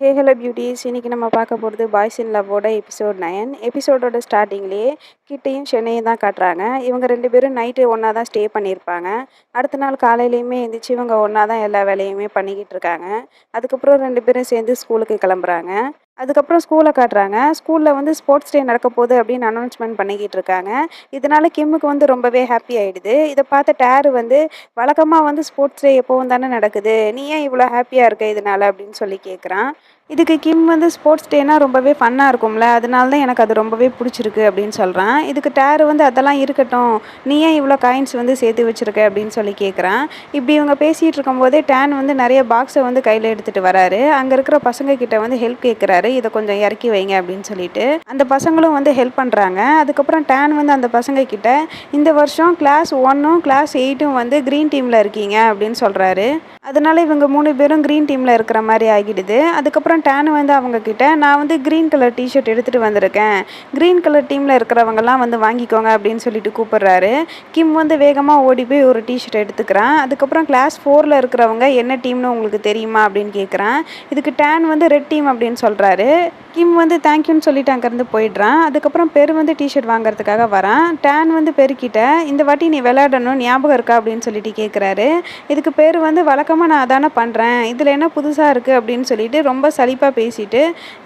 Hey hello beauties இன்றைக்கி நம்ம பார்க்க போகிறது பாய்ஸ் இன் லவ்வோட எபிசோட் நயன் எபிசோடோட ஸ்டார்டிங்லேயே கிட்டையும் சென்னையும் தான் காட்டுறாங்க. இவங்க ரெண்டு பேரும் நைட்டு ஒன்றா தான் ஸ்டே பண்ணியிருப்பாங்க. அடுத்த நாள் காலையிலையுமே எழுந்திரிச்சு இவங்க ஒன்றா தான் எல்லா வேலையுமே பண்ணிக்கிட்டு இருக்காங்க. அதுக்கப்புறம் ரெண்டு பேரும் சேர்ந்து ஸ்கூலுக்கு கிளம்புறாங்க. அதுக்கப்புறம் ஸ்கூலை காட்டுறாங்க. ஸ்கூலில் வந்து ஸ்போர்ட்ஸ் டே நடக்க போகுது அப்படின்னு அனௌன்ஸ்மெண்ட் பண்ணிக்கிட்டு இருக்காங்க. இதனால் கிம்முக்கு வந்து ரொம்பவே ஹாப்பி ஆகிடுது இதை பார்த்த டேரு வந்து வழக்கமாக வந்து ஸ்போர்ட்ஸ் டே எப்போவும் தானே நடக்குது. நீ ஏன் இவ்வளோ ஹாப்பியாக இருக்க இதனால அப்படின்னு சொல்லி கேட்குறான் இதுக்கு கிம் வந்து ஸ்போர்ட்ஸ் டேனால் ரொம்பவே ஃபன்னாக இருக்கும்ல அதனால தான் எனக்கு அது ரொம்பவே பிடிச்சிருக்கு அப்படின்னு சொல்கிறான் இதுக்கு டேர் வந்து அதெல்லாம் இருக்கட்டும் நீ ஏன் இவ்வளோ காயின்ஸ் வந்து சேர்த்து வச்சுருக்க அப்படின்னு சொல்லி கேட்குறான் இப்படி இவங்க பேசிகிட்டு இருக்கும்போதே டேன் வந்து நிறைய பாக்ஸை வந்து கையில் எடுத்துகிட்டு வராரு. அங்கே இருக்கிற பசங்க கிட்ட வந்து ஹெல்ப் கேட்குறாரு இதை கொஞ்சம் இறக்கி வைங்க அப்படின்னு சொல்லிட்டு. அந்த பசங்களும் வந்து ஹெல்ப் பண்ணுறாங்க அதுக்கப்புறம் டேன் வந்து அந்த பசங்க கிட்ட இந்த வருஷம் கிளாஸ் ஒன்னும் கிளாஸ் எயிட்டும் வந்து க்ரீன் டீமில் இருக்கீங்க அப்படின்னு சொல்கிறாரு அதனால இவங்க மூணு பேரும் க்ரீன் டீமில் இருக்கிற மாதிரி ஆகிடுது. அதுக்கப்புறம் டேனு வந்து அவங்கக்கிட்ட நான் வந்து க்ரீன் கலர் டிஷர்ட் எடுத்துகிட்டு வந்திருக்கேன். க்ரீன் கலர் டீமில் இருக்கிறவங்கலாம் வந்து வாங்கிக்கோங்க அப்படின்னு சொல்லிட்டு கூப்பிட்றாரு. கிம் வந்து வேகமாக ஓடி போய் ஒரு டிஷர்ட் எடுத்துக்கிறான். அதுக்கப்புறம் கிளாஸ் ஃபோரில் இருக்கிறவங்க என்ன டீம்னு உங்களுக்கு தெரியுமா? அப்படின்னு கேட்குறான் இதுக்கு டேன் வந்து ரெட் டீம் அப்படின்னு சொல்கிறாரு கிம் வந்து தேங்க்யூன்னு சொல்லிட்டு அங்கேருந்து போயிடுறான். அதுக்கப்புறம் பெரு வந்து டிஷர்ட் வாங்குறதுக்காக வரான். டேன் வந்து பெருக்கிட்ட இந்த வாட்டி நீ விளையாடணும் ஞாபகம் இருக்கா அப்படின்னு சொல்லிட்டு கேட்குறாரு இதுக்கு பேர் வந்து வழக்கமாக நான் அதானே பண்ணுறேன் இதில் என்ன புதுசாக இருக்குது அப்படின்னு சொல்லிட்டு ரொம்ப சலிப்பாக பேசிட்டு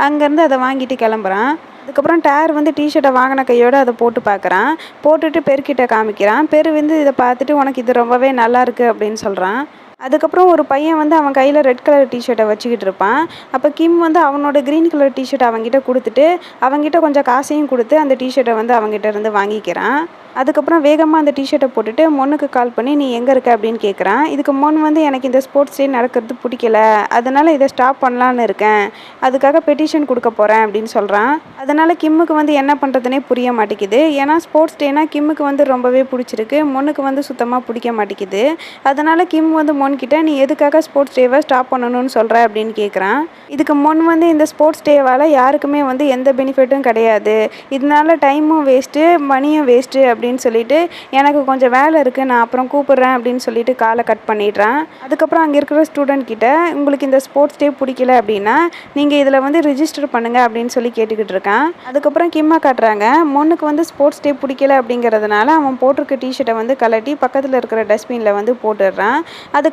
அங்கேருந்து அதை வாங்கிட்டு கிளம்புறான். அதுக்கப்புறம் டயர் வந்து டிஷர்ட்டை வாங்கின கையோடு அதை போட்டு பார்க்குறான் போட்டுட்டு பெருக்கிட்ட காமிக்கிறான். பெரு வந்து இதை பார்த்துட்டு உனக்கு இது ரொம்பவே நல்லா இருக்குது அப்படின்னு சொல்கிறான் அதுக்கப்புறம் ஒரு பையன் வந்து அவன் கையில் ரெட் கலர் டிஷர்ட்டை வச்சுக்கிட்டு இருப்பான். அப்போ கிம் வந்து அவனோட க்ரீன் கலர் டிஷர்ட் அவங்ககிட்ட கொடுத்துட்டு அவங்ககிட்ட கொஞ்சம் காசையும் கொடுத்து அந்த டிஷர்ட்டை வந்து அவங்ககிட்ட இருந்து வாங்கிக்கிறான். அதுக்கப்புறம் வேகமாக அந்த டிஷர்ட்டை போட்டுட்டு மொன்னுக்கு கால் பண்ணி நீ எங்கே இருக்க? அப்படின்னு கேட்குறான் இதுக்கு மொன் வந்து எனக்கு இந்த ஸ்போர்ட்ஸ் டே நடக்கிறது பிடிக்கல. அதனால் இதை ஸ்டாப் பண்ணலான்னு இருக்கேன். அதுக்காக பெட்டிஷன் கொடுக்க போகிறேன் அப்படின்னு சொல்கிறான் அதனால் கிம்முக்கு வந்து என்ன பண்ணுறதுனே புரிய மாட்டேங்குது. ஏன்னா ஸ்போர்ட்ஸ் டேனால் கிம்முக்கு வந்து ரொம்பவே பிடிச்சிருக்கு. மொன்னுக்கு வந்து சுத்தமாக பிடிக்க மாட்டேங்குது. அதனால் கிம் வந்து மொன் கிட்ட நீ எதுக்காக ஸ்போர்ட்ஸ் டேவை ஸ்டாப் பண்ணணும்னு சொல்கிற அப்படின்னு கேட்குறான் இதுக்கு முன் வந்து இந்த ஸ்போர்ட்ஸ் டேவால் யாருக்குமே வந்து எந்த பெனிஃபிட்டும் கிடையாது. இதனால டைமும் வேஸ்ட்டு மணியும் வேஸ்ட்டு அப்படின்னு சொல்லிட்டு எனக்கு கொஞ்சம் வேலை இருக்குது நான் அப்புறம் கூப்பிட்றேன் அப்படின்னு சொல்லிட்டு காலை கட் பண்ணிடுறான். அதுக்கப்புறம் அங்கே இருக்கிற ஸ்டூடெண்ட் கிட்ட உங்களுக்கு இந்த ஸ்போர்ட்ஸ் டே பிடிக்கல அப்படின்னா நீங்கள் இதில் வந்து ரிஜிஸ்டர் பண்ணுங்கள் அப்படின்னு சொல்லி கேட்டுக்கிட்டு இருக்கான். அதுக்கப்புறம் கிம்மா காட்டுறாங்க மொன்னுக்கு வந்து ஸ்போர்ட்ஸ் டே பிடிக்கல அப்படிங்கிறதுனால அவன் போட்டிருக்க டிஷர்ட்டை வந்து கலட்டி பக்கத்தில் இருக்கிற டஸ்ட்பினில் வந்து போட்டுடுறான்.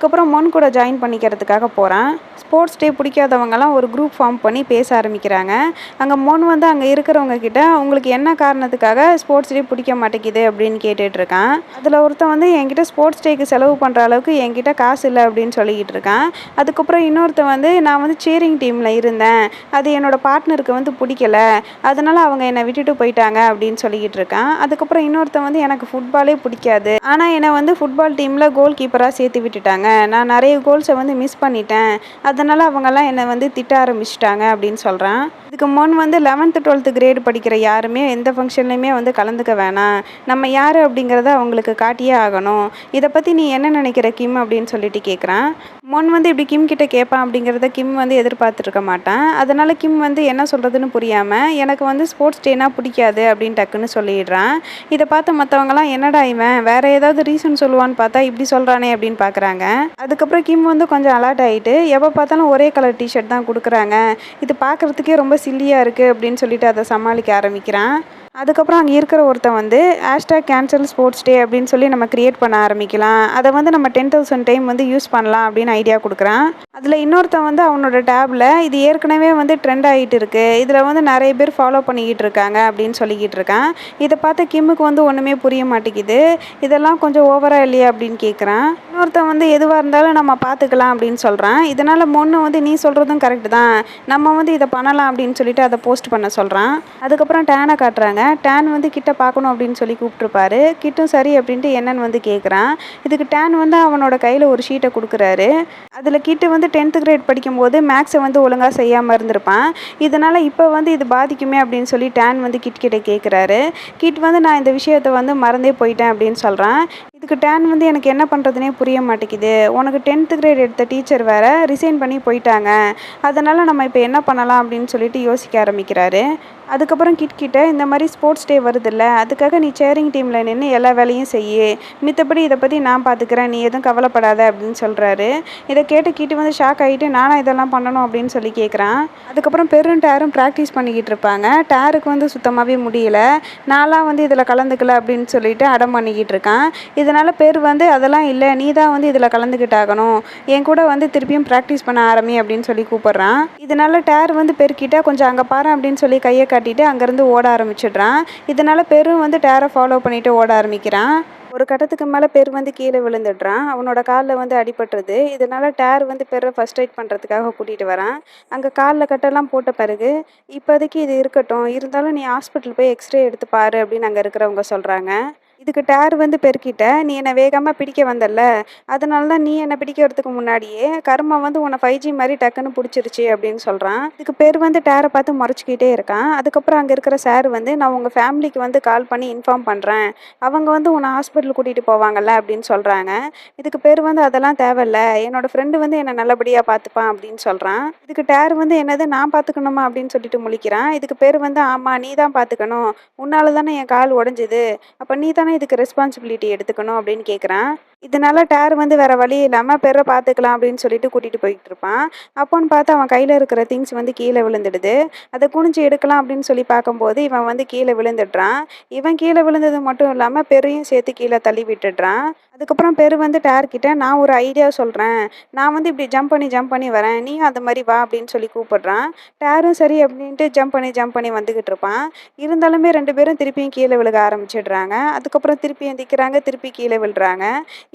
அதுக்கப்புறம் மன் கூட ஜாயின் பண்ணிக்கிறதுக்காக போகிறான் ஸ்போர்ட்ஸ் டே பிடிக்காதவங்கலாம் ஒரு குரூப் ஃபார்ம் பண்ணி பேச ஆரம்பிக்கிறாங்க. அங்கே மோன் வந்து அங்கே இருக்கிறவங்க கிட்ட உங்களுக்கு என்ன காரணத்துக்காக ஸ்போர்ட்ஸ் டே பிடிக்க மாட்டேங்குது? அப்படின்னு கேட்டுட்டு அதில் ஒருத்தன் வந்து என்கிட்ட ஸ்போர்ட்ஸ் டேக்கு செலவு பண்ணுற அளவுக்கு என்கிட்ட காசு இல்லை அப்படின்னு சொல்லிக்கிட்டு இருக்கான். அதுக்கப்புறம் இன்னொருத்தன் வந்து நான் வந்து சேரிங் டீமில் இருந்தேன். அது என்னோடய பார்ட்னருக்கு வந்து பிடிக்கல. அதனால் அவங்க என்னை விட்டுட்டு போயிட்டாங்க அப்படின்னு சொல்லிக்கிட்டு இருக்கான். அதுக்கப்புறம் இன்னொருத்தன் வந்து எனக்கு ஃபுட்பாலே பிடிக்காது. ஆனால் என்னை வந்து ஃபுட்பால் டீமில் கோல் கீப்பராக சேர்த்து விட்டுட்டாங்க. நான் நிறைய கோல்ஸை வந்து மிஸ் பண்ணிட்டேன். அதனால் அவங்கெல்லாம் என்னை வந்து திட்ட ஆரம்பிச்சிட்டாங்க அப்படின்னு சொல்கிறான் இதுக்கு முன் வந்து லெவன்த்து டுவெல்த்து கிரேடு படிக்கிற யாருமே எந்த ஃபங்க்ஷன்லையுமே வந்து கலந்துக்க வேணாம். நம்ம யார் அப்படிங்கிறத அவங்களுக்கு காட்டியே ஆகணும். இதை பற்றி நீ என்ன நினைக்கிற கிம் அப்படின்னு சொல்லிட்டு கேட்குறான் முன் வந்து இப்படி கிம் கிட்ட கேட்பான் அப்படிங்கிறத கிம் வந்து எதிர்பார்த்துருக்க மாட்டான். அதனால் கிம் வந்து என்ன சொல்கிறதுன்னு புரியாமல் எனக்கு வந்து ஸ்போர்ட்ஸ் டேனா பிடிக்காது அப்படின்னு டக்குன்னு சொல்லிடுறான். இதை பார்த்து மற்றவங்களாம் என்னடா இவன்? வேறு ஏதாவது ரீசன் சொல்லுவான்னு பார்த்தா இப்படி சொல்கிறானே அப்படின்னு பார்க்குறாங்க. அதுக்கப்புறம் கிம் வந்து கொஞ்சம் அலர்ட் ஆகிட்டு எப்போ பார்த்தாலும் ஒரே கலர் டிஷர்ட் தான் கொடுக்குறாங்க. இது பார்க்குறதுக்கே ரொம்ப சில்லியாக இருக்குது அப்படின்னு சொல்லிட்டு அதை சமாளிக்க ஆரம்பிக்கிறான். அதுக்கப்புறம் அங்கே இருக்கிற ஒருத்தன் வந்து ஹேஷ்டாக் கேன்சல் ஸ்போர்ட்ஸ் டே அப்படின்னு சொல்லி நம்ம க்ரியேட் பண்ண ஆரம்பிக்கலாம். அதை வந்து நம்ம டென் தௌசண்ட் டைம் வந்து யூஸ் பண்ணலாம் அப்படின்னு ஐடியா கொடுக்குறான். அதில் இன்னொருத்தன் வந்து அவனோட டேப்பில் இது ஏற்கனவே வந்து ட்ரெண்ட் ஆகிட்டு இருக்கு. இதில் வந்து நிறைய பேர் ஃபாலோ பண்ணிக்கிட்டு இருக்காங்க அப்படின்னு சொல்லிக்கிட்டு இருக்கான். இதை பார்த்து கிம்முக்கு வந்து ஒன்றுமே புரிய மாட்டேங்குது. இதெல்லாம் கொஞ்சம் ஓவராக இல்லையா? அப்படின்னு கேட்குறான் இன்னொருத்தன் வந்து எதுவாக இருந்தாலும் நம்ம பார்த்துக்கலாம் அப்படின்னு சொல்கிறான் இதனால் மொன்று வந்து நீ சொல்கிறதும் கரெக்டு தான். நம்ம வந்து இதை பண்ணலாம் அப்படின்னு சொல்லிட்டு அதை போஸ்ட் பண்ண சொல்கிறான் அதுக்கப்புறம் டேனை காட்டுறாங்க. டேன் வந்து கிட்ட பார்க்கணும் அப்படின்னு சொல்லி கூப்பிட்ருப்பாரு கிட்டும் சரி அப்படின்ட்டு என்னன்னு வந்து கேட்குறான் இதுக்கு டேன் வந்து அவனோட கையில் ஒரு ஷீட்டை கொடுக்குறாரு. அதில் கிட்டு வந்து டென்த்து கிரேட் படிக்கும்போது மேக்ஸை வந்து ஒழுங்காக செய்யாமல் இருந்திருப்பான். இதனால் இப்போ வந்து இது பாதிக்குமே அப்படின்னு சொல்லி டேன் வந்து கிட் கிட்ட கேட்குறாரு கிட் வந்து நான் இந்த விஷயத்தை வந்து மறந்தே போயிட்டேன் அப்படின்னு சொல்கிறான் இதுக்கு டேன் வந்து எனக்கு என்ன பண்ணுறதுனே புரிய மாட்டேங்குது. உனக்கு டென்த்து கிரேட் எடுத்த டீச்சர் வேறு ரிசைன் பண்ணி போயிட்டாங்க. அதனால் நம்ம இப்போ என்ன பண்ணலாம் அப்படின்னு சொல்லிட்டு யோசிக்க ஆரம்பிக்கிறாரு. அதுக்கப்புறம் கிட்கிட்ட இந்த மாதிரி ஸ்போர்ட்ஸ் டே வருதுல்ல அதுக்காக நீ சேரிங் டீமில் நின்று எல்லா வேலையும் செய்யு. மித்தபடி இதை பற்றி நான் பார்த்துக்கிறேன் நீ எதுவும் கவலைப்படாத அப்படின்னு சொல்கிறாரு இதை கேட்டு கிட்டு வந்து ஷாக் ஆகிட்டு நானும் இதெல்லாம் பண்ணணும் அப்படின்னு சொல்லி கேட்குறான் அதுக்கப்புறம் பெரும் டேரும் ப்ராக்டிஸ் பண்ணிக்கிட்டு இருப்பாங்க. டேருக்கு வந்து சுத்தமாகவே முடியல. நான்லாம் வந்து இதில் கலந்துக்கல அப்படின்னு சொல்லிட்டு அடம் பண்ணிக்கிட்டு இருக்கான். இதனால் பேர் வந்து அதெல்லாம் இல்லை. நீ தான் வந்து இதில் கலந்துக்கிட்டாகணும். என் கூட வந்து திருப்பியும் ப்ராக்டிஸ் பண்ண ஆரம்பி அப்படின்னு சொல்லி கூப்பிட்றான். இதனால் டேர் வந்து பெருக்கிட்ட கொஞ்சம் அங்கே பாரு அப்படின்னு சொல்லி கையை காட்டிட்டு அங்கேருந்து ஓட ஆரம்பிச்சிடுறான். இதனால் பெரும் வந்து டேரை ஃபாலோ பண்ணிட்டு ஓட ஆரம்பிக்கிறான். ஒரு கட்டத்துக்கு மேலே பெரு வந்து கீழே விழுந்துடுறான். அவனோட காலில் வந்து அடிபட்டுருது. இதனால் டேர் வந்து பெரை ஃபஸ்ட் எய்ட் பண்ணுறதுக்காக கூட்டிகிட்டு வரான். அங்கே காலில் கட்டெல்லாம் போட்ட பிறகு இப்போதைக்கு இது இருக்கட்டும். இருந்தாலும் நீ ஹாஸ்பிட்டல் போய் எக்ஸ்ரே எடுத்து பாரு அப்படின்னு அங்கே இருக்கிறவங்க சொல்கிறாங்க இதுக்கு டேர் வந்து பெருக்கிட்ட நீ என்னை வேகமாக பிடிக்க வந்தல அதனால தான் நீ என்னை பிடிக்கிறதுக்கு முன்னாடியே கர்மா வந்து உன்னை ஃபைவ் ஜி மாதிரி டக்குன்னு பிடிச்சிருச்சு அப்படின்னு சொல்கிறான் இதுக்கு பேர் வந்து டேரை பார்த்து முறைச்சிக்கிட்டே இருக்கான். அதுக்கப்புறம் அங்கே இருக்கிற சார் வந்து நான் உங்கள் ஃபேமிலிக்கு வந்து கால் பண்ணி இன்ஃபார்ம் பண்ணுறேன் அவங்க வந்து உன்னை ஹாஸ்பிட்டல் கூட்டிகிட்டு போவாங்கல்ல? அப்படின்னு சொல்கிறாங்க இதுக்கு பேர் வந்து அதெல்லாம் தேவையில்ல. என்னோட ஃப்ரெண்டு வந்து என்னை நல்லபடியாக பார்த்துப்பான் அப்படின்னு சொல்கிறான் இதுக்கு டேர் வந்து என்னது நான் பார்த்துக்கணுமா? அப்படின்னு சொல்லிட்டு முழிக்கிறான். இதுக்கு பேர் வந்து ஆமாம் நீ தான் பார்த்துக்கணும். உன்னால் தானே என் கால் உடஞ்சிது. அப்போ நீ தானே இதுக்கு ரெஸ்பான்சிபிலிட்டி எடுத்துக்கணும் அப்படின்னு கேட்குறேன் இதனால டேர் வந்து வேற வழி இல்லாமல் பெற பார்த்துக்கலாம் அப்படின்னு சொல்லிட்டு கூட்டிகிட்டு போயிட்டு இருப்பான். அப்போன்னு பார்த்து அவன் கையில் இருக்கிற திங்ஸ் வந்து கீழே விழுந்துடுது. அதை குனிஞ்சு எடுக்கலாம் அப்படின்னு சொல்லி பார்க்கும்போது இவன் வந்து கீழே விழுந்துடுறான். இவன் கீழே விழுந்தது மட்டும் இல்லாமல் பெரையும் சேர்த்து கீழே தள்ளி விட்டுடுறான். அதுக்கப்புறம் பெரு வந்து டயர் கிட்ட நான் ஒரு ஐடியா சொல்கிறேன் நான் வந்து இப்படி ஜம்ப் பண்ணி ஜம்ப் பண்ணி வரேன். நீ அந்த மாதிரி வா அப்படின்னு சொல்லி கூப்பிடுறான். டேரும் சரி அப்படின்ட்டு ஜம்ப் பண்ணி ஜம்ப் பண்ணி வந்துக்கிட்டு இருப்பான். இருந்தாலுமே ரெண்டு பேரும் திருப்பியும் கீழே விழுக ஆரம்பிச்சிடுறாங்க. அதுக்கப்புறம் திருப்பி எந்திக்கிறாங்க திருப்பி கீழே விழுறாங்க.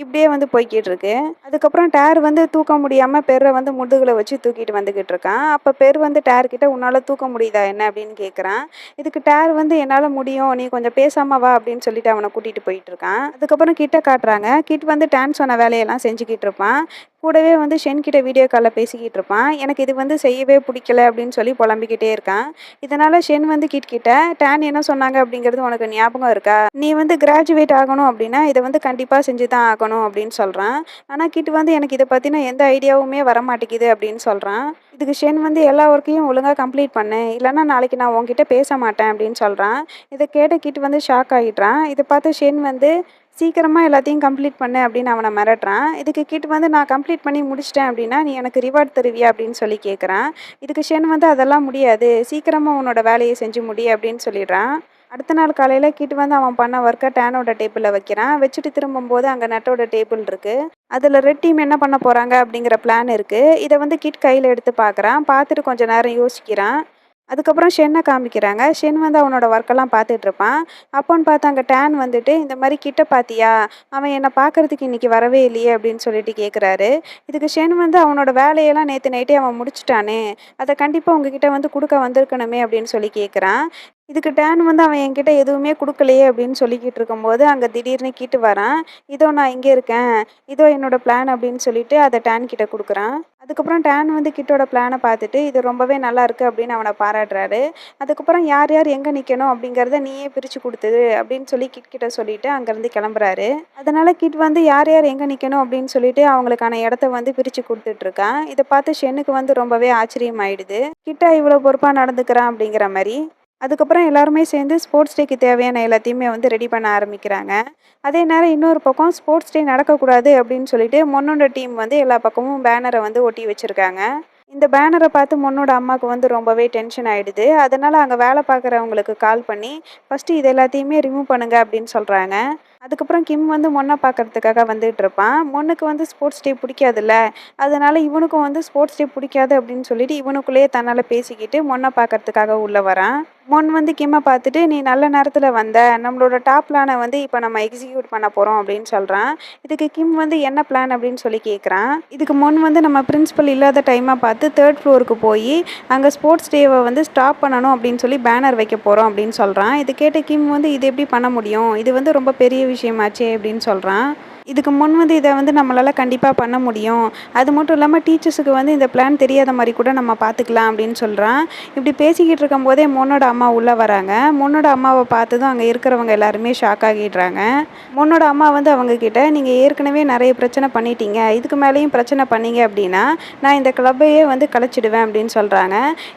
இப்படியே வந்து போய்கிட்டு இருக்கு அதுக்கப்புறம் டேர் வந்து தூக்க முடியாமல் பெரை வந்து முதுகில் வச்சு தூக்கிட்டு வந்துக்கிட்டு இருக்கான். அப்போ பெர் வந்து டேர் கிட்ட உன்னால் தூக்க முடியுதா என்ன அப்படின்னு கேட்குறான் இதுக்கு டேர் வந்து என்னால் முடியும் நீ கொஞ்சம் பேசாம வா அப்படின்னு சொல்லிட்டு அவனை கூட்டிகிட்டு போயிட்டு இருக்கான். அதுக்கப்புறம் கிட்ட காட்டுறாங்க. கிட் வந்து டான்ஸ் சொன்ன வேலையெல்லாம் செஞ்சுக்கிட்டு இருப்பான். கூடவே வந்து ஷென்கிட்ட வீடியோ காலில் பேசிக்கிட்டு இருப்பான். எனக்கு இது வந்து செய்யவே பிடிக்கல அப்படின்னு சொல்லி புலம்பிக்கிட்டே இருக்கான். இதனால் ஷென் வந்து கிட்கிட்ட டேன் என்ன சொன்னாங்க? அப்படிங்கிறது உனக்கு ஞாபகம் இருக்கா? நீ வந்து கிராஜுவேட் ஆகணும் அப்படின்னா இதை வந்து கண்டிப்பாக செஞ்சு தான் ஆகணும் அப்படின்னு சொல்கிறான் ஆனால் கிட் வந்து எனக்கு இதை பற்றின எந்த ஐடியாவுமே வர மாட்டேங்குது அப்படின்னு சொல்கிறான் இதுக்கு ஷென் வந்து எல்லா ஒர்க்கையும் ஒழுங்காக கம்ப்ளீட் பண்ணு. இல்லைன்னா நாளைக்கு நான் உங்ககிட்ட பேச மாட்டேன் அப்படின்னு சொல்கிறான் இதை கேட்ட கிட் வந்து ஷாக் ஆகிடுறான் இதை பார்த்து ஷென் வந்து சீக்கிரமாக எல்லாத்தையும் கம்ப்ளீட் பண்ணு அப்படின்னு அவனை மிரட்டுறான். இதுக்கு கிட் வந்து நான் கம்ப்ளீட் பண்ணி முடிச்சிட்டேன் அப்படின்னா நீ எனக்கு ரிவார்ட் தருவியா அப்படின்னு சொல்லி கேட்குறான் இதுக்கு ஷென் வந்து அதெல்லாம் முடியாது. சீக்கிரமாக உன்னோட வேலையை செஞ்சு முடி அப்படின்னு சொல்லிடுறான். அடுத்த நாள் காலையில் கிட் வந்து அவன் பண்ண ஒர்க்கை டேனோட டேபிளில் வைக்கிறான். வச்சுட்டு திரும்பும்போது அங்கே நட்டோட டேபிள் இருக்குது அதில் ரெட் டீம் என்ன பண்ண போகிறாங்க அப்படிங்கிற பிளான் இருக்குது இதை வந்து கிட் கையில் எடுத்து பார்க்குறான். பார்த்துட்டு கொஞ்சம் நேரம் யோசிக்கிறான். அதுக்கப்புறம் ஷென்னை காமிக்கிறாங்க. ஷென் வந்து அவனோட ஒர்க்கெல்லாம் பார்த்துட்டு இருப்பான் அப்போன்னு பார்த்து அங்கே டேன் வந்துட்டு இந்த மாதிரி கிட்ட பார்த்தியா அவன் என்னை பார்க்கறதுக்கு இன்னைக்கு வரவே இல்லையே அப்படின்னு சொல்லிட்டு கேட்குறாரு இதுக்கு ஷென் வந்து அவனோட வேலையெல்லாம் நேற்று நைட்டே அவன் முடிச்சிட்டானே. அதை கண்டிப்பாக உங்ககிட்ட வந்து கொடுக்க வந்திருக்கணுமே அப்படின்னு சொல்லி கேட்குறான் இதுக்கு டேன் வந்து அவன் என்கிட்ட எதுவுமே கொடுக்கலையே அப்படின்னு சொல்லிக்கிட்டு இருக்கும்போது அங்கே திடீர்னு கிட்டு வரான். இதோ நான் இங்கே இருக்கேன். இதோ என்னோட பிளான் அப்படின்னு சொல்லிட்டு அதை டேன் கிட்ட கொடுக்குறான். அதுக்கப்புறம் டேன் வந்து கிட்டோட பிளானை பார்த்துட்டு இது ரொம்பவே நல்லாயிருக்கு அப்படின்னு அவனை பாராட்டுறாரு. அதுக்கப்புறம் யார் யார் எங்கே நிற்கணும் அப்படிங்கிறத நீயே பிரித்து கொடுத்தது அப்படின்னு சொல்லி கிட் கிட்ட சொல்லிட்டு அங்கேருந்து கிளம்புறாரு. அதனால கிட் வந்து யார் யார் எங்கே நிற்கணும் அப்படின்னு சொல்லிட்டு அவங்களுக்கான இடத்த வந்து பிரித்து கொடுத்துட்ருக்கான் இதை பார்த்து ஷென்னுக்கு வந்து ரொம்பவே ஆச்சரியமாயிடுது. கிட்டா இவ்வளோ பொறுப்பாக நடந்துக்கிறான் அப்படிங்கிற மாதிரி அதுக்கப்புறம் எல்லாருமே சேர்ந்து ஸ்போர்ட்ஸ் டேக்கு தேவையான எல்லாத்தையுமே வந்து ரெடி பண்ண ஆரம்பிக்கிறாங்க. அதே நேரம் இன்னொரு பக்கம் ஸ்போர்ட்ஸ் டே நடக்கக்கூடாது அப்படின்னு சொல்லிட்டு முன்னோட டீம் வந்து எல்லா பக்கமும் பேனரை வந்து ஒட்டி வச்சுருக்காங்க. இந்த பேனரை பார்த்து முன்னோட அம்மாவுக்கு வந்து ரொம்பவே டென்ஷன் ஆகிடுது அதனால் அங்கே வேலை பார்க்குறவங்களுக்கு கால் பண்ணி ஃபஸ்ட்டு இது எல்லாத்தையுமே ரிமூவ் பண்ணுங்க அப்படின்னு சொல்கிறாங்க அதுக்கப்புறம் கிம் வந்து மொன்னை பார்க்கறதுக்காக வந்துட்டு இருப்பான். மொன்னுக்கு வந்து ஸ்போர்ட்ஸ் டே பிடிக்காதுல்ல. அதனால் இவனுக்கும் வந்து ஸ்போர்ட்ஸ் டே பிடிக்காது அப்படின்னு சொல்லிட்டு இவனுக்குள்ளேயே தன்னால் பேசிக்கிட்டு மொன்னை பார்க்கறதுக்காக உள்ளே வரான். முன் வந்து கிம்மை பார்த்துட்டு நீ நல்ல நேரத்தில் வந்த நம்மளோட டாப் பிளானை வந்து இப்போ நம்ம எக்ஸிக்யூட் பண்ண போகிறோம் அப்படின்னு சொல்கிறான் இதுக்கு கிம் வந்து என்ன பிளான் அப்படின்னு சொல்லி கேட்குறான் இதுக்கு முன் வந்து நம்ம பிரின்ஸிபல் இல்லாத டைமாக பார்த்து தேர்ட் ஃப்ளோருக்கு போய் அங்கே ஸ்போர்ட்ஸ் டேவை வந்து ஸ்டாப் பண்ணணும் அப்படின்னு சொல்லி பேனர் வைக்க போகிறோம் அப்படின்னு சொல்கிறான் இது கேட்ட கிம் வந்து இது எப்படி பண்ண முடியும்? இது வந்து ரொம்ப பெரிய விஷயமாச்சே அப்படின்னு சொல்கிறான் இதுக்கு முன் வந்து இதை வந்து நம்மளால் கண்டிப்பாக பண்ண முடியும். அது மட்டும் இல்லாமல் டீச்சர்ஸுக்கு வந்து இந்த பிளான் தெரியாத மாதிரி கூட நம்ம பார்த்துக்கலாம் அப்படின்னு சொல்கிறான் இப்படி பேசிக்கிட்டு இருக்கும்போதே மொன்னோட அம்மா உள்ளே வராங்க. முன்னோட அம்மாவை பார்த்ததும் அங்கே இருக்கிறவங்க எல்லாருமே ஷாக் ஆகிடுறாங்க. மொன்னோட அம்மா வந்து அவங்க கிட்ட நீங்கள் ஏற்கனவே நிறைய பிரச்சனை பண்ணிட்டீங்க. இதுக்கு மேலேயும் பிரச்சனை பண்ணீங்க அப்படின்னா நான் இந்த கிளப்பையே வந்து கலைச்சிடுவேன் அப்படின்னு சொல்கிறாங்க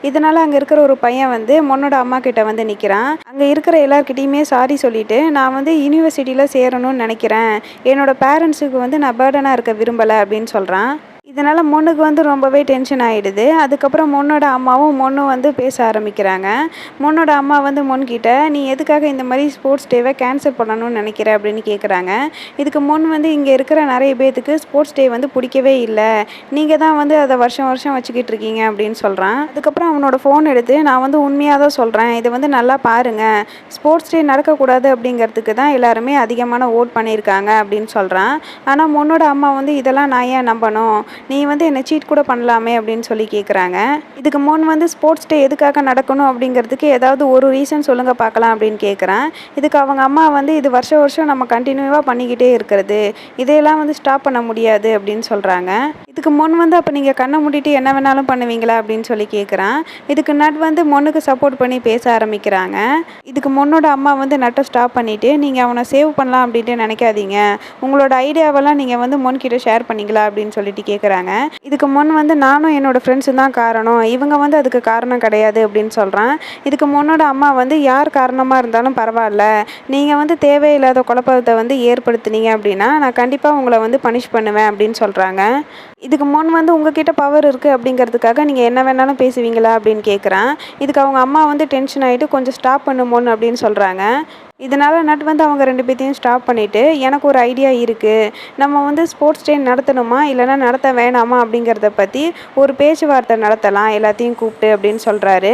இதனால் அங்கே இருக்கிற ஒரு பையன் வந்து மொன்னோட அம்மா கிட்ட வந்து நிற்கிறான் அங்கே இருக்கிற எல்லார்கிட்டயுமே சாரி சொல்லிட்டு நான் வந்து யூனிவர்சிட்டியில் சேரணும்னு நினைக்கிறேன். என்னோட பேரண்ட்ஸுக்கு வந்து நான் பேர்டனாக இருக்க விரும்பலை அப்படின்னு சொல்கிறான் இதனால் மொண்ணுக்கு வந்து ரொம்பவே டென்ஷன் ஆகிடுது அதுக்கப்புறம் மொண்ணோட அம்மாவும் மொண்ணும் வந்து பேச ஆரம்பிக்கிறாங்க. மொண்ணோட அம்மா வந்து மொன்கிட்ட நீ எதுக்காக இந்த மாதிரி ஸ்போர்ட்ஸ் டேவை கேன்சல் பண்ணணும்னு நினைக்கிற? அப்படின்னு கேட்குறாங்க இதுக்கு முன் வந்து இங்கே இருக்கிற நிறைய பேர்த்துக்கு ஸ்போர்ட்ஸ் டே வந்து பிடிக்கவே இல்லை. நீங்கள் தான் வந்து அதை வருஷம் வருஷம் வச்சுக்கிட்டு இருக்கீங்க அப்படின்னு சொல்கிறான் அதுக்கப்புறம் அவனோட ஃபோன் எடுத்து நான் வந்து உண்மையாக தான் சொல்கிறேன் இதை வந்து நல்லா பாருங்கள் ஸ்போர்ட்ஸ் டே நடக்கக்கூடாது அப்படிங்கிறதுக்கு தான் எல்லாருமே அதிகமான ஓட் பண்ணியிருக்காங்க அப்படின்னு சொல்கிறான் ஆனால் மொன்னோட அம்மா வந்து இதெல்லாம் நான் ஏன் நம்பணும்? நீ வந்து என்னை சீட் கூட பண்ணலாமே அப்படின்னு சொல்லி கேட்குறாங்க இதுக்கு முன் வந்து ஸ்போர்ட்ஸ் டே எதுக்காக நடக்கணும் அப்படிங்கிறதுக்கு ஏதாவது ஒரு ரீசன் சொல்லுங்கள் பார்க்கலாம் அப்படின்னு கேட்குறேன் இதுக்கு அவங்க அம்மா வந்து இது வருஷம் வருஷம் நம்ம கண்டினியூவாக பண்ணிக்கிட்டே இருக்கிறது. இதையெல்லாம் வந்து ஸ்டாப் பண்ண முடியாது அப்படின்னு சொல்கிறாங்க இதுக்கு முன் வந்து அப்போ நீங்கள் கண்ணை மூடிட்டு என்ன வேணாலும் பண்ணுவீங்களா அப்படின்னு சொல்லி கேட்குறான் இதுக்கு நட் வந்து மொன்னுக்கு சப்போர்ட் பண்ணி பேச ஆரம்பிக்கிறாங்க. இதுக்கு முன்னோட அம்மா வந்து நட்டை ஸ்டாப் பண்ணிவிட்டு நீங்கள் அவனை சேவ் பண்ணலாம் அப்படின்ட்டு நினைக்காதீங்க. உங்களோட ஐடியாவெல்லாம் நீங்கள் வந்து மொன்கிட்ட ஷேர் பண்ணிக்கலாம் அப்படின்னு சொல்லிட்டு கேட்குறாங்க இதுக்கு முன் வந்து நானும் என்னோட ஃப்ரெண்ட்ஸும் தான் காரணம். இவங்க வந்து அதுக்கு காரணம் கிடையாது அப்படின்னு சொல்கிறான் இதுக்கு முன்னோட அம்மா வந்து யார் காரணமாக இருந்தாலும் பரவாயில்ல. நீங்கள் வந்து தேவையில்லாத குழப்பத்தை வந்து ஏற்படுத்துனீங்க அப்படின்னா நான் கண்டிப்பாக உங்களை வந்து பனிஷ் பண்ணுவேன் அப்படின்னு சொல்கிறாங்க இதுக்கு முன் வந்து உங்ககிட்ட பவர் இருக்குது அப்படிங்கிறதுக்காக நீங்கள் என்ன வேணாலும் பேசுவீங்களா அப்படின்னு கேட்குறான் இதுக்கு அவங்க அம்மா வந்து டென்ஷன் ஆகிட்டு கொஞ்சம் ஸ்டாப் பண்ணுமோன்னு அப்படின்னு சொல்கிறாங்க இதனால் நட் வந்து அவங்க ரெண்டு பேர்த்தையும் ஸ்டாப் பண்ணிவிட்டு எனக்கு ஒரு ஐடியா இருக்குது நம்ம வந்து ஸ்போர்ட்ஸ் டே நடத்தணுமா? இல்லைனா நடத்த வேணாமா? அப்படிங்கிறத பற்றி ஒரு பேச்சுவார்த்தை நடத்தலாம். எல்லாத்தையும் கூப்பிட்டு அப்படின்னு சொல்கிறாரு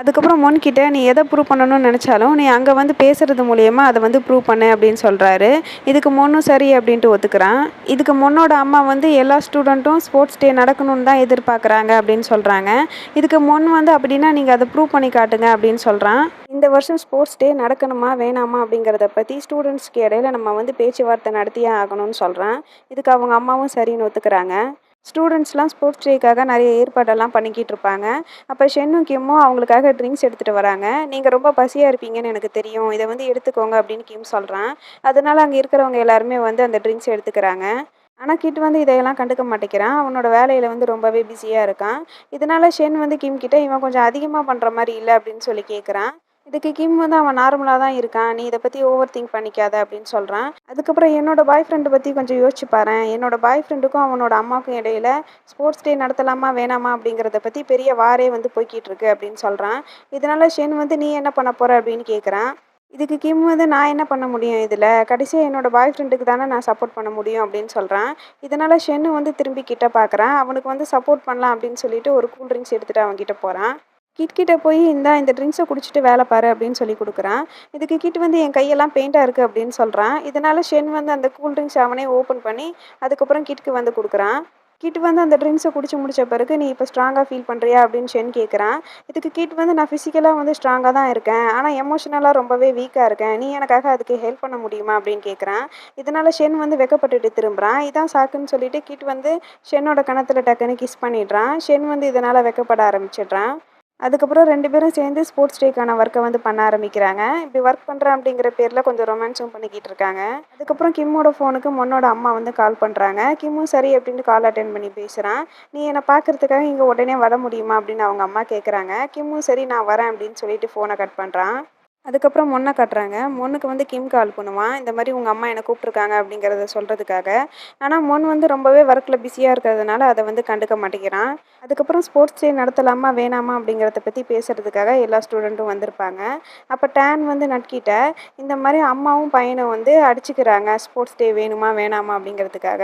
அதுக்கப்புறம் முன்கிட்ட நீ எதை ப்ரூவ் பண்ணணும்னு நினச்சாலும் நீ அங்கே வந்து பேசுகிறது மூலயமா அதை வந்து ப்ரூவ் பண்ணு அப்படின்னு சொல்கிறாரு இதுக்கு முன்னும் சரி அப்படின்ட்டு ஒத்துக்கிறான். இதுக்கு முன்னோட அம்மா வந்து எல்லா ஸ்டூடெண்ட்டும் ஸ்போர்ட்ஸ் டே நடக்கணும்னு தான் எதிர்பார்க்குறாங்க அப்படின்னு சொல்கிறாங்க இதுக்கு முன் வந்து அப்படின்னா நீங்கள் அதை ப்ரூவ் பண்ணி காட்டுங்க அப்படின்னு சொல்கிறான் இந்த வருஷம் ஸ்போர்ட்ஸ் டே நடக்கணுமா? வேணாம்? அப்படிங்கிறத பற்றி ஸ்டூடெண்ட்ஸ்க்கு இடையில நம்ம வந்து பேச்சுவார்த்தை நடத்தியே ஆகணும்னு சொல்கிறேன் இதுக்கு அவங்க அம்மாவும் சரின்னு ஒத்துக்கிறாங்க. ஸ்டூடெண்ட்ஸ்லாம் ஸ்போர்ட்ஸ் டேக்காக நிறைய ஏற்பாடெல்லாம் பண்ணிக்கிட்டு இருப்பாங்க. அப்போ ஷென்னும் கிம்மும் அவங்களுக்காக ட்ரிங்க்ஸ் எடுத்துகிட்டு வராங்க. நீங்கள் ரொம்ப பசியாக இருப்பீங்கன்னு எனக்கு தெரியும். இதை வந்து எடுத்துக்கோங்க அப்படின்னு கிம் சொல்கிறான் அதனால் அங்கே இருக்கிறவங்க எல்லாருமே வந்து அந்த ட்ரிங்க்ஸ் எடுத்துக்கிறாங்க. ஆனால் கிட் வந்து இதையெல்லாம் கண்டுக்க மாட்டேங்கிறான். அவனோட வேலையில் வந்து ரொம்பவே பிஸியாக இருக்கான். இதனால ஷென் வந்து கிம் கிட்ட இவன் கொஞ்சம் அதிகமாக பண்ணுற மாதிரி இல்லை அப்படின்னு சொல்லி கேட்குறான் இதுக்கு கிம் வந்து அவன் நார்மலாக தான் இருக்கான். நீ இதை பற்றி ஓவர் திங்க் பண்ணிக்காத அப்படின்னு சொல்கிறான் அதுக்கப்புறம் என்னோட பாய் ஃப்ரெண்டை பற்றி கொஞ்சம் யோசிச்சு பாரு என்னோட பாய் ஃப்ரெண்டுக்கும் அவனோட அம்மாவுக்கும் இடையில ஸ்போர்ட்ஸ் டே நடத்தலாமா வேணாமா அப்படிங்கிறத பற்றி பெரிய வாரே வந்து போய்கிட்டு இருக்கு அப்படின்னு சொல்கிறான் இதனால ஷென் வந்து நீ என்ன பண்ண போகிற அப்படின்னு கேட்குறான் இதுக்கு கிம் வந்து நான் என்ன பண்ண முடியும் இதில்? கடைசியாக என்னோட பாய் ஃப்ரெண்டுக்கு தானே நான் சப்போர்ட் பண்ண முடியும் அப்படின்னு சொல்கிறான் இதனால் ஷென்னு வந்து திரும்பி கிட்ட பார்க்குறான் அவனுக்கு வந்து சப்போர்ட் பண்ணலாம் அப்படின்னு சொல்லிட்டு ஒரு கூல் ட்ரிங்க்ஸ் எடுத்துகிட்டு அவன்கிட்ட போகிறான் கிட்கிட்ட போய் இந்தா இந்த ட்ரிங்க்ஸை குடிச்சிட்டு வேலை பாரு அப்படின்னு சொல்லி கொடுக்குறான். இதுக்கு கிட் வந்து என் கையெல்லாம் பெயிண்டாக இருக்குது அப்படின்னு சொல்கிறான் இதனால் ஷென் வந்து அந்த கூல் ட்ரிங்க்ஸ் அவனே ஓப்பன் பண்ணி அதுக்கப்புறம் கிட்க்கு வந்து கொடுக்குறான். கிட் வந்து அந்த ட்ரிங்க்ஸை குடிச்சு முடிச்ச பிறகு நீ இப்போ ஸ்ட்ராங்காக ஃபீல் பண்ணுறியா அப்படின்னு ஷென் கேட்குறான் இதுக்கு கிட் வந்து நான் ஃபிசிக்கலாக வந்து ஸ்ட்ராங்காக தான் இருக்கேன். ஆனால் எமோஷனலாக ரொம்பவே வீக்காக இருக்கேன். நீ எனக்காக அதுக்கு ஹெல்ப் பண்ண முடியுமா? அப்படின்னு கேட்குறான் இதனால் ஷென் வந்து வெக்கப்பட்டுட்டு திரும்புகிறான் இதான் சாக்குன்னு சொல்லிட்டு கிட் வந்து ஷென்னோட கணத்தில் டக்குன்னு கிஸ் பண்ணிடுறான். ஷென் வந்து இதனால் வெக்கப்பட ஆரம்பிச்சிடுறான். அதுக்கப்புறம் ரெண்டு பேரும் சேர்ந்து ஸ்போர்ட்ஸ் டேக்கான ஒர்க்கை வந்து பண்ண ஆரம்பிக்கிறாங்க. இப்படி ஒர்க் பண்ணுறேன் அப்படிங்கிற பேரில் கொஞ்சம் ரொமான்ஸும் பண்ணிக்கிட்டு இருக்காங்க. அதுக்கப்புறம் கிம்மோட ஃபோனுக்கு மொன்னோட அம்மா வந்து கால் பண்ணுறாங்க கிம்மும் சரி அப்படின்ட்டு கால் அட்டன் பண்ணி பேசுகிறான் நீ என்னை பார்க்குறதுக்காக இங்கே உடனே வர முடியுமா? அப்படின்னு அவங்க அம்மா கேட்குறாங்க கிம்மும் சரி நான் வரேன் அப்படின்னு சொல்லிட்டு ஃபோனை கட் பண்ணுறான் அதுக்கப்புறம் மொன்னை காட்டுறாங்க. மொன்னுக்கு வந்து கிம் கால் பண்ணுவான். இந்த மாதிரி உங்கள் அம்மா என்னை கூப்பிட்ருக்காங்க அப்படிங்கிறத சொல்கிறதுக்காக ஆனால் மொன் வந்து ரொம்பவே ஒர்க்கில் பிஸியாக இருக்கிறதுனால அதை வந்து கண்டுக்க மாட்டேங்கிறான். அதுக்கப்புறம் ஸ்போர்ட்ஸ் டே நடத்தலாமா வேணாமா அப்படிங்கிறத பற்றி பேசுகிறதுக்காக எல்லா ஸ்டூடெண்ட்டும் வந்திருப்பாங்க. அப்போ டேன் வந்து நட்கிட்ட இந்த மாதிரி அம்மாவும் பையனை வந்து அடிச்சுக்கிறாங்க. ஸ்போர்ட்ஸ் டே வேணுமா வேணாமா அப்படிங்கிறதுக்காக.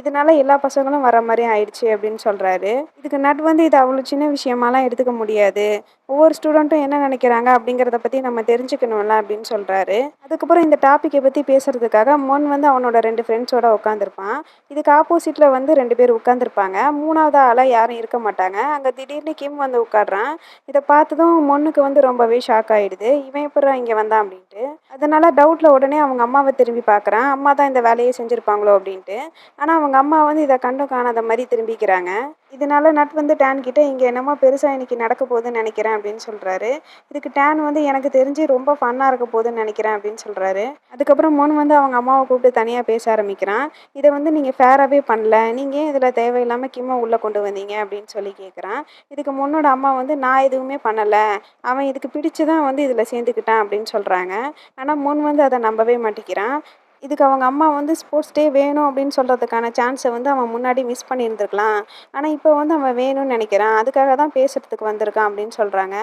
இதனால எல்லா பசங்களும் வர மாதிரி ஆயிடுச்சு அப்படின்னு சொல்கிறாரு இதுக்கு நட் வந்து இது அவ்வளோ சின்ன விஷயமாலாம் எடுத்துக்க முடியாது. ஒவ்வொரு ஸ்டூடெண்ட்டும் என்ன நினைக்கிறாங்க அப்படிங்கிறத பற்றி நம்ம தெரிஞ்சுக்கணும்ல அப்படின்னு சொல்கிறாரு அதுக்கப்புறம் இந்த டாப்பிக்கை பற்றி பேசுகிறதுக்காக முன் வந்து அவனோட ரெண்டு ஃப்ரெண்ட்ஸோட உட்காந்துருப்பான் இதுக்கு ஆப்போசிட்டில் வந்து ரெண்டு பேர் உட்காந்துருப்பாங்க மூணாவது ஆளாக யாரும் இருக்க மாட்டாங்க. அங்கே திடீர்னு கிம் வந்து உட்காடுறான் இதை பார்த்ததும் மொன்னுக்கு வந்து ரொம்பவே ஷாக் ஆகிடுது இவன் எப்படா இங்கே வந்தான் அப்படின்ட்டு. அதனால டவுட்டில் உடனே அவங்க அம்மாவை திரும்பி பார்க்குறான். அம்மா தான் இந்த வேலையை செஞ்சுருப்பாங்களோ அப்படின்ட்டு. ஆனால் அவங்க அம்மா வந்து இதை கண்டும் காணாத மாதிரி திரும்பிக்கிறாங்க. இதனால நட் வந்து டேன் கிட்ட இங்கே என்னமோ பெருசாக இன்றைக்கி நடக்க போகுதுன்னு நினைக்கிறேன் அப்படின்னு சொல்கிறாரு இதுக்கு டேன் வந்து எனக்கு தெரிஞ்சு ரொம்ப ஃபன்னாக இருக்க போகுதுன்னு நினைக்கிறேன் அப்படின்னு சொல்கிறாரு அதுக்கப்புறம் மோன் வந்து அவங்க அம்மாவை கூப்பிட்டு தனியாக பேச ஆரம்பிக்கிறான். இதை வந்து நீங்கள் ஃபேராகவே பண்ணல. நீங்கள் இதில் தேவையில்லாமல் கிம்மை உள்ளே கொண்டு வந்தீங்க அப்படின்னு சொல்லி கேட்குறான் இதுக்கு முன்னோட அம்மா வந்து நான் எதுவுமே பண்ணலை. அவன் இதுக்கு பிடிச்சு தான் வந்து இதில் சேர்ந்துக்கிட்டான் அப்படின்னு சொல்கிறாங்க ஆனால் முன் வந்து அதை நம்பவே மாட்டேங்கிறான். இதுக்கு அவங்க அம்மா வந்து ஸ்போர்ட்ஸ் டே வேணும் அப்படின்னு சொல்கிறதுக்கான சான்ஸை வந்து அவன் முன்னாடி மிஸ் பண்ணியிருந்துருக்கலாம். ஆனால் இப்போ வந்து அவன் வேணும்னு நினைக்கிறான். அதுக்காக தான் பேசுகிறதுக்கு வந்திருக்கான் அப்படின்னு சொல்கிறாங்க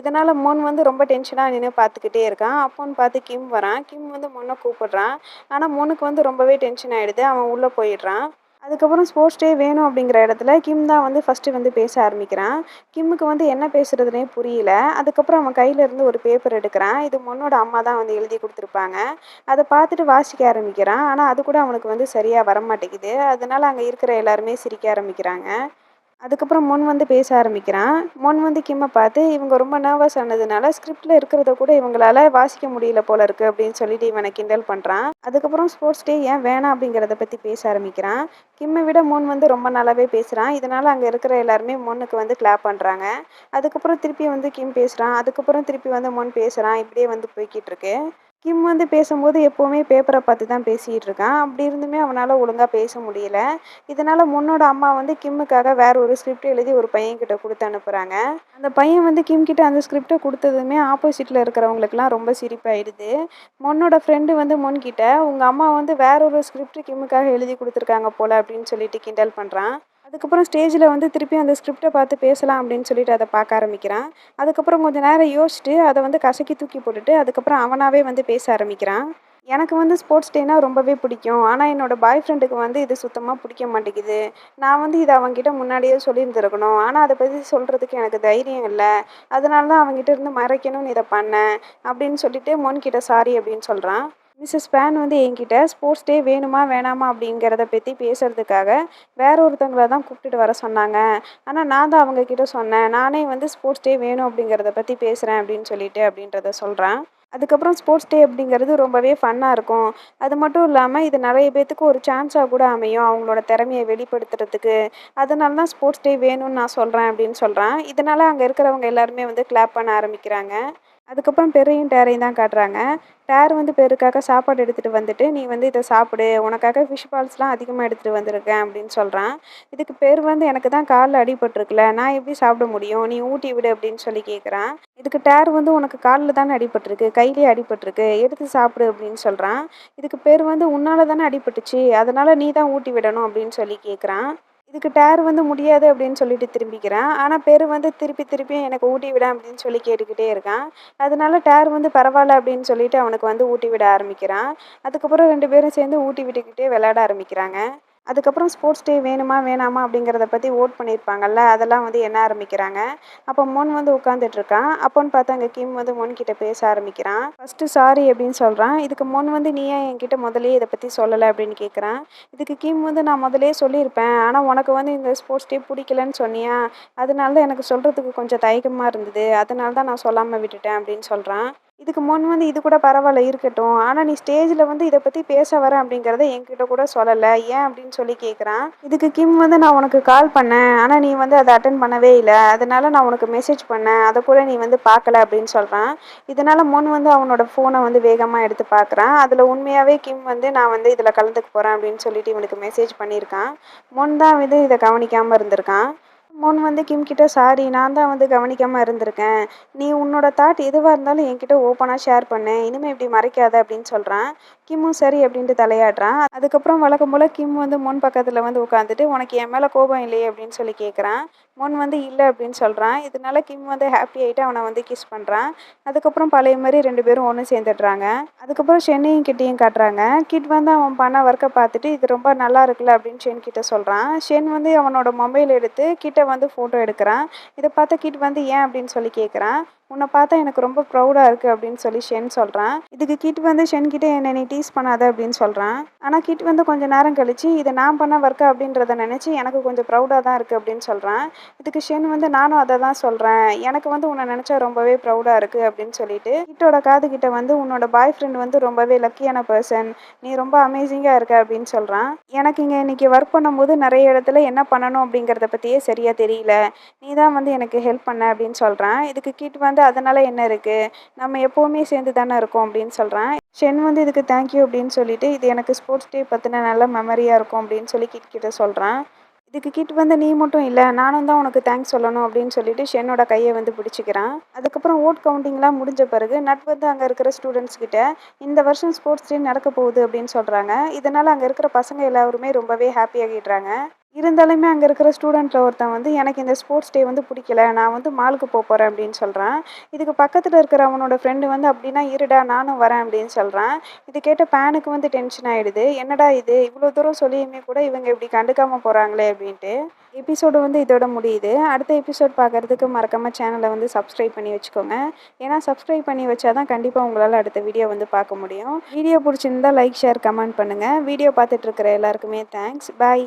இதனால் மோன் வந்து ரொம்ப டென்ஷனாக நின்று பார்த்துக்கிட்டே இருக்கான். அப்போன்னு பார்த்து கிம் வரான். கிம் வந்து மொன்னை கூப்பிடுறான். ஆனால் மோனுக்கு வந்து ரொம்பவே டென்ஷன் ஆகிடுது அவன் உள்ளே போயிடுறான். அதுக்கப்புறம் ஸ்போர்ட்ஸ் டே வேணும் அப்படிங்கிற இடத்துல கிம் தான் வந்து ஃபஸ்ட்டு வந்து பேச ஆரம்பிக்கிறான். கிம்முக்கு வந்து என்ன பேசுகிறதுனே புரியல. அதுக்கப்புறம் அவன் கையிலேருந்து ஒரு பேப்பர் எடுக்கிறான். இது முன்னோட அம்மா தான் வந்து எழுதி கொடுத்துருப்பாங்க. அதை பார்த்துட்டு வாசிக்க ஆரம்பிக்கிறான். ஆனால் அது கூட அவனுக்கு வந்து சரியாக வர அதனால் அதனால அங்கே இருக்கிற எல்லாருமே சிரிக்க ஆரம்பிக்கிறாங்க. அதுக்கப்புறம் முன் வந்து பேச ஆரம்பிக்கிறான். முன் வந்து கிம்மை பார்த்து இவங்க ரொம்ப நர்வஸ் ஆனதுனால ஸ்கிரிப்டில் இருக்கிறத கூட இவங்களால வாசிக்க முடியல போல இருக்குது அப்படின்னு சொல்லிட்டு இவனை கிண்டல் பண்ணுறான் அதுக்கப்புறம் ஸ்போர்ட்ஸ் டே ஏன் வேணாம் அப்படிங்கிறத பற்றி பேச ஆரம்பிக்கிறான். கிம்மை விட முன் வந்து ரொம்ப நல்லாவே பேசுகிறான் இதனால் அங்கே இருக்கிற எல்லாருமே முன்னுக்கு வந்து கிளாப் பண்ணுறாங்க அதுக்கப்புறம் திருப்பி வந்து கிம் பேசுகிறான் அதுக்கப்புறம் திருப்பி வந்து முன் பேசுகிறான் இப்படியே வந்து போய்கிட்டு இருக்கு. கிம் வந்து பேசும்போது எப்போவுமே பேப்பரை பார்த்து தான் பேசிகிட்டு இருக்கான் அப்படி இருந்துமே அவனால் ஒழுங்காக பேச முடியல. இதனால் முன்னோட அம்மா வந்து கிம்முக்காக வேற ஒரு ஸ்கிரிப்ட் எழுதி ஒரு பையன்கிட்ட கொடுத்து அனுப்புகிறாங்க அந்த பையன் வந்து கிம் கிட்ட அந்த ஸ்கிரிப்டை கொடுத்ததுமே ஆப்போசிட்டில் இருக்கிறவங்களுக்குலாம் ரொம்ப சிரிப்பாயிடுது. முன்னோட ஃப்ரெண்டு வந்து முன்கிட்ட உங்கள் அம்மா வந்து வேற ஒரு ஸ்கிரிப்ட் கிம்முக்காக எழுதி கொடுத்துருக்காங்க போல் அப்படின்னு சொல்லிட்டு கிண்டல் பண்ணுறான் அதுக்கப்புறம் ஸ்டேஜில் வந்து திருப்பி அந்த ஸ்கிரிப்டை பார்த்து பேசலாம் அப்படின்னு சொல்லிட்டு அதை பார்க்க ஆரம்பிக்கிறான். அதுக்கப்புறம் கொஞ்ச நேரம் யோசிச்சுட்டு அதை வந்து கசக்கி தூக்கி போட்டுட்டு அதுக்கப்புறம் அவனாகவே வந்து பேச ஆரம்பிக்கிறான். எனக்கு வந்து ஸ்போர்ட்ஸ் டேனா ரொம்பவே பிடிக்கும். ஆனால் என்னோட பாய் ஃப்ரெண்டுக்கு வந்து இது சுத்தமாக பிடிக்க மாட்டேங்குது. நான் வந்து இதை அவங்ககிட்ட முன்னாடியே சொல்லியிருந்துருக்கணும். ஆனால் அதை பற்றி சொல்கிறதுக்கு எனக்கு தைரியம் இல்லை. அதனால தான் அவங்ககிட்ட இருந்து மறைக்கணும்னு இதை பண்ணேன் அப்படின்னு சொல்லிட்டு மோன்கிட்ட சாரி அப்படின்னு சொல்கிறான் மிஸ்ஸஸ் பேன் வந்து என்கிட்ட ஸ்போர்ட்ஸ் டே வேணுமா வேணாமா? அப்படிங்கிறத பற்றி பேசுகிறதுக்காக வேற ஒருத்தவங்கள தான் கூப்பிட்டுட்டு வர சொன்னாங்க. ஆனால் நான் தான் அவங்கக்கிட்ட சொன்னேன் நானே வந்து ஸ்போர்ட்ஸ் டே வேணும் அப்படிங்கிறத பற்றி பேசுகிறேன் அப்படின்னு சொல்லிட்டு அப்படின்றத சொல்கிறேன் அதுக்கப்புறம் ஸ்போர்ட்ஸ் டே அப்படிங்கிறது ரொம்பவே ஃபன்னாக இருக்கும். அது மட்டும் இல்லாமல் இது நிறைய பேர்த்துக்கு ஒரு சான்ஸாக கூட அமையும் அவங்களோட திறமையை வெளிப்படுத்துறதுக்கு. அதனால தான் ஸ்போர்ட்ஸ் டே வேணும்னு நான் சொல்கிறேன் அப்படின்னு சொல்கிறேன் இதனால் அங்கே இருக்கிறவங்க எல்லாருமே வந்து கிளாப் பண்ண ஆரம்பிக்கிறாங்க. அதுக்கப்புறம் பெரையும் டேரையும் தான் காட்டுறாங்க. டேர் வந்து பெருக்காக சாப்பாடு எடுத்துகிட்டு வந்துட்டு நீ வந்து இதை சாப்பிடு உனக்காக ஃபிஷ் பால்ஸ்லாம் அதிகமாக எடுத்துகிட்டு வந்திருக்கேன் அப்படின்னு சொல்கிறான் இதுக்கு பேர் வந்து எனக்கு தான் காலில் அடிபட்டிருக்குல நான் எப்படி சாப்பிட முடியும்? நீ ஊட்டி விடு அப்படின்னு சொல்லி கேட்குறான் இதுக்கு டேர் வந்து உனக்கு காலில் தானே அடிபட்டிருக்கு கையிலே அடிபட்டிருக்கு எடுத்து சாப்பிடு அப்படின்னு சொல்கிறான் இதுக்கு பேர் வந்து உன்னால் தானே அடிபட்டுச்சு அதனால் நீ தான் ஊட்டி விடணும் அப்படின்னு சொல்லி கேட்குறான் இதுக்கு டயர் வந்து முடியாது அப்படின்னு சொல்லிட்டு திரும்பிக்கிறான். ஆனால் பெரு வந்து திருப்பி திருப்பி எனக்கு ஊட்டி விட அப்படின்னு சொல்லி கேட்டுக்கிட்டே இருக்கான். அதனால டயர் வந்து பரவாயில்ல அப்படின்னு சொல்லிட்டு அவனுக்கு வந்து ஊட்டி விட ஆரம்பிக்கிறான். அதுக்கப்புறம் ரெண்டு பேரும் சேர்ந்து ஊட்டி விட்டுக்கிட்டே விளையாட ஆரம்பிக்கிறாங்க. அதுக்கப்புறம் ஸ்போர்ட்ஸ் டே வேணுமா வேணாமா அப்படிங்கிறத பற்றி ஓட் பண்ணியிருப்பாங்கல்ல அதெல்லாம் வந்து எண்ண ஆரம்பிக்கிறாங்க? அப்போ மோன் வந்து உட்காந்துட்ருக்கான் அப்போன்னு பார்த்தா அங்கே கிம் வந்து மோன் கிட்ட பேச ஆரம்பிக்கிறான். ஃபஸ்ட்டு சாரி அப்படின்னு சொல்கிறான் இதுக்கு மோன் வந்து நீ ஏன் என்கிட்ட முதலே இதை பற்றி சொல்லலை அப்படின்னு கேட்குறான் இதுக்கு கிம் வந்து நான் முதலே சொல்லியிருப்பேன். ஆனால் உனக்கு வந்து இந்த ஸ்போர்ட்ஸ் டே பிடிக்கலன்னு சொன்னியா? அதனால தான் எனக்கு சொல்கிறதுக்கு கொஞ்சம் தயக்கமாக இருந்தது. அதனால தான் நான் சொல்லாமல் விட்டுட்டேன் அப்படின்னு சொல்கிறான் இதுக்கு முன் வந்து இது கூட பரவாயில்ல இருக்கட்டும். ஆனால் நீ ஸ்டேஜில் வந்து இதை பற்றி பேச வரேன் அப்படிங்கிறத என்கிட்ட கூட சொல்லலை. ஏன் அப்படின்னு சொல்லி கேட்குறான் இதுக்கு கிம் வந்து நான் உனக்கு கால் பண்ணேன். ஆனால் நீ வந்து அதை அட்டன் பண்ணவே இல்லை. அதனால நான் உனக்கு மெசேஜ் பண்ணேன். அதை கூட நீ வந்து பார்க்கல அப்படின்னு சொல்கிறான் இதனால் முன் வந்து அவனோட ஃபோனை வந்து வேகமாக எடுத்து பார்க்குறான். அதில் உண்மையாகவே கிம் வந்து நான் வந்து இதில் கலந்துக்க போகிறேன் அப்படின்னு சொல்லிட்டு இவனுக்கு மெசேஜ் பண்ணியிருக்கான். முன் தான் வந்து இதை கவனிக்காமல் இருந்திருக்கான். மோன் வந்து கிம் கிட்ட சாரி நான் தான் வந்து கவனிக்காமல் இருந்திருக்கேன். நீ உன்னோட தாட் எதுவாக இருந்தாலும் என்கிட்ட ஓப்பனாக ஷேர் பண்ணு. இனிமேல் இப்படி மறைக்காத அப்படின்னு சொல்கிறேன் கிம்மும் சரி அப்படின்ட்டு தலையாடுறான் அதுக்கப்புறம் வழக்கம் போல் கிம் வந்து முன் பக்கத்தில் வந்து உட்காந்துட்டு உனக்கு என் மேலே கோபம் இல்லையே? அப்படின்னு சொல்லி கேட்குறான் முன் வந்து இல்லை அப்படின்னு சொல்கிறான் இதனால கிம் வந்து ஹாப்பி ஆகிட்டு அவனை வந்து கிஸ் பண்ணுறான் அதுக்கப்புறம் பழைய மாதிரி ரெண்டு பேரும் ஒன்று சேர்ந்துடுறாங்க. அதுக்கப்புறம் சென்னையும் கிட்டையும் காட்டுறாங்க. கிட் வந்து அவன் பண்ண ஒர்க்கை பார்த்துட்டு இது ரொம்ப நல்லா இருக்குல்ல? அப்படின்னு ஷென் கிட்ட சொல்கிறான் ஷென் வந்து அவனோட மொபைல் எடுத்து கிட்ட வந்து ஃபோட்டோ எடுக்கிறான். இதை பார்த்தா கிட் வந்து ஏன்? அப்படின்னு சொல்லி கேட்குறான் உன்னை பார்த்தா எனக்கு ரொம்ப ப்ரௌடாக இருக்குது அப்படின்னு சொல்லி ஷென் சொல்கிறான் இதுக்கு கிட் வந்து ஷென் கிட்டே என்னை நீ டீஸ் பண்ணாத அப்படின்னு சொல்கிறான் ஆனால் கிட் வந்து கொஞ்சம் நேரம் கழிச்சு இதை நான் பண்ண ஒர்க்கு அப்படின்றத நினச்சி எனக்கு கொஞ்சம் ப்ரௌடாக தான் இருக்குது அப்படின்னு சொல்கிறான் இதுக்கு ஷென் வந்து நானும் அதை தான் சொல்கிறேன் எனக்கு வந்து உன்னை நினச்சா ரொம்பவே ப்ரௌடாக இருக்குது அப்படின்னு சொல்லிட்டு கிட்டோட காது கிட்ட வந்து உன்னோட பாய் ஃப்ரெண்ட் வந்து ரொம்பவே லக்கியான பர்சன் நீ ரொம்ப அமேசிங்காக இருக்க அப்படின்னு சொல்கிறான் எனக்கு இங்கே இன்றைக்கி ஒர்க் பண்ணும்போது நிறைய இடத்துல என்ன பண்ணணும் அப்படிங்கிறத பற்றியே சரியாக தெரியல. நீ தான் வந்து எனக்கு ஹெல்ப் பண்ண அப்படின்னு சொல்கிறான் இதுக்கு கிட் வந்து அதனால் என்ன இருக்குது நம்ம எப்போவுமே சேர்ந்து தானே இருக்கோம் அப்படின்னு சொல்கிறேன் ஷென் வந்து இதுக்கு தேங்க்யூ அப்படின்னு சொல்லிட்டு இது எனக்கு ஸ்போர்ட்ஸ் டே பற்றின நல்ல மெமரியாக இருக்கும் அப்படின்னு சொல்லி கிட் கிட்ட சொல்கிறான் இதுக்கு கிட் வந்து நீ மட்டும் இல்லை நானும் தான் உனக்கு தேங்க்ஸ் சொல்லணும் அப்படின்னு சொல்லிட்டு ஷென்னோட கையை வந்து பிடிச்சிக்கிறான். அதுக்கப்புறம் ஓட் கவுண்டிங்லாம் முடிஞ்ச பிறகு நட் வந்து அங்கே இருக்கிற ஸ்டூடெண்ட்ஸ் கிட்ட இந்த வருஷம் ஸ்போர்ட்ஸ் டே நடக்க போகுது அப்படின்னு சொல்கிறாங்க இதனால் அங்கே இருக்கிற பசங்க எல்லாருமே ரொம்பவே ஹாப்பி ஆகிடுறாங்க. இருந்தாலுமே அங்கே இருக்கிற ஸ்டூடெண்ட்டில் ஒருத்தன் வந்து எனக்கு இந்த ஸ்போர்ட்ஸ் டே வந்து பிடிக்கல நான் வந்து மாலுக்கு போக போகிறேன் அப்படின்னு சொல்கிறான் இதுக்கு பக்கத்தில் இருக்கிற அவனோட ஃப்ரெண்டு வந்து அப்படின்னா இருடா நானும் வரேன் அப்படின்னு சொல்கிறான் இது கேட்ட பேனுக்கு வந்து டென்ஷன் ஆகிடுது என்னடா இது? இவ்வளோ தூரம் சொல்லியுமே கூட இவங்க இப்படி கண்டுக்காமல் போகிறாங்களே அப்படின்ட்டு எபிசோடு வந்து இதோட முடியுது. அடுத்த எபிசோட் பார்க்குறதுக்கு மறக்காமல் சேனலை வந்து சப்ஸ்கிரைப் பண்ணி வச்சுக்கோங்க. ஏன்னா சப்ஸ்கிரைப் பண்ணி வச்சா தான் கண்டிப்பாக உங்களால் அடுத்த வீடியோ வந்து பார்க்க முடியும். வீடியோ பிடிச்சிருந்தா லைக் ஷேர் கமெண்ட் பண்ணுங்கள் வீடியோ பார்த்துட்ருக்கிற எல்லாருக்குமே தேங்க்ஸ் பாய்